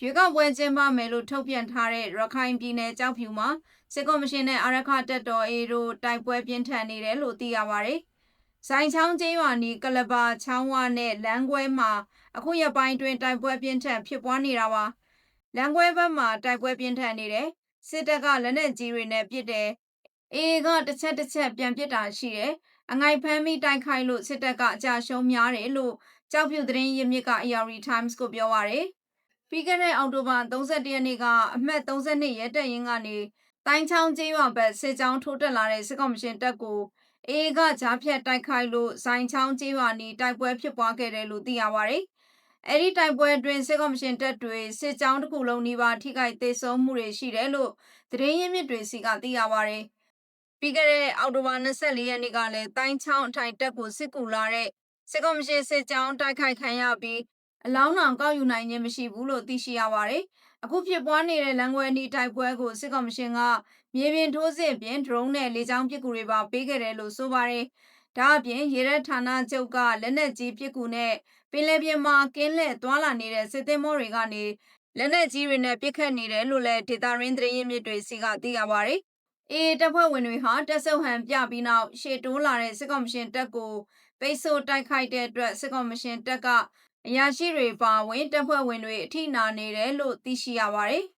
ရွေးကောက်ပွဲကျင်းပမယ်လို့ထုတ်ပြန်ထားတဲ့ရခိုင်ပြည်နယ်ကြောက်ဖြူမှာစစ်ကော်မရှင်နဲ့အာရခတပ်တော် A တို့တိုက်ပွဲပြင်းထန်နေတယ်လို့သိရပါတယ်။ဆိုင်ချောင်းကျေးရွာနီးကလဘာချောင်းဝနဲ့လမ်းခွဲမှာအခုရက်ပိုင်းတွင်တိုက်ပွဲပြင်းထန်ဖြစ်ပွားနေတာပါ။လမ်းခွဲဘက်မှာတိုက်ပွဲပြင်းထန်နေတယ်။စစ်တပ်ကလက်နက်ကြီးတွေနဲ့ပစ်တယ်။ AA ကတစ်ချက်တစ်ချက်ပြန်ပစ်တာရှိတယ်။အငိုက်ဖမ်းပြီးတိုက်ခိုက်လို့စစ်တပ်ကအကြရှုံးများတယ်လို့ကြောက်ဖြူသတင်းရင်းမြစ်က AR Times ကိုပြောပါတယ်။ ပြီးခဲ့တဲ့အောက်တိုဘာ31ရက်နေ့ကအမှတ်32ရဲတပ်ရင်းကနေတိုင်းချောင်းကျေးရွာဘက်စစ်ကြောင်းထိုးတက်လာတဲ့စစ်ကောင်မရှင်တပ်ကိုအေးကကြားဖြတ်တိုက်ခိုက်လို့ဇိုင်းချောင်းကျေးရွာနီးတိုက်ပွဲဖြစ်ပွားခဲ့တယ်လို့သိရပါတယ်။အဲဒီတိုက်ပွဲအတွင်းစစ်ကောင်မရှင်တပ်တွေစစ်ကြောင်းတစ်ခုလုံးနီးပါးထိခိုက်ဒေဆုံးမှုတွေရှိတယ်လို့သတင်းရင်းမြစ်တွေစီကသိရပါတယ်။ပြီးခဲ့တဲ့အောက်တိုဘာ24ရက်နေ့ကလည်းတိုင်းချောင်းအထိုင်တပ်ကိုစစ်ကူလာတဲ့စစ်ကောင်မရှင်စစ်ကြောင်းတိုက်ခိုက်ခံရပြီး အလောင်းတော်ကောက်ယူနိုင်ခြင်းမရှိဘူးလို့သိရှိရပါတယ်။အခုဖြစ်ပွားနေတဲ့လမ်းခွဲနီးတိုက်ပွဲကိုစစ်ကောင်မရှင်ကမြေပြင်ထိုးစစ်ပြင်ဒရုန်းနဲ့လေကြောင်းပစ်ကူတွေပါပေးခဲ့တယ်လို့ဆိုပါတယ်။ဒါအပြင်ရေရဲဌာနချုပ်ကလက်နက်ကြီးပစ်ကူနဲ့ပင်လယ်ပြင်မှာကင်းလှည့်သွားလာနေတဲ့စစ်သည်မောတွေကနေလက်နက်ကြီးတွေနဲ့ပစ်ခတ်နေတယ်လို့လည်းဒေတာရင်းသတင်းရင်းမြစ်တွေစီကသိရပါတယ်။အေတပ်ဖွဲ့ဝင်တွေဟာတက်ဆုပ်ဟန်ပြပြီးနောက်ရှေ့တိုးလာတဲ့စစ်ကောင်မရှင်တပ်ကိုပိတ်ဆို့တိုက်ခိုက်တဲ့အတွက်စစ်ကောင်မရှင်တပ်က အရာရှိတွေပါဝင်တပ်ဖွဲ့ဝင်တွေအထိနာနေတယ်လို့သိရှိရပါတယ်။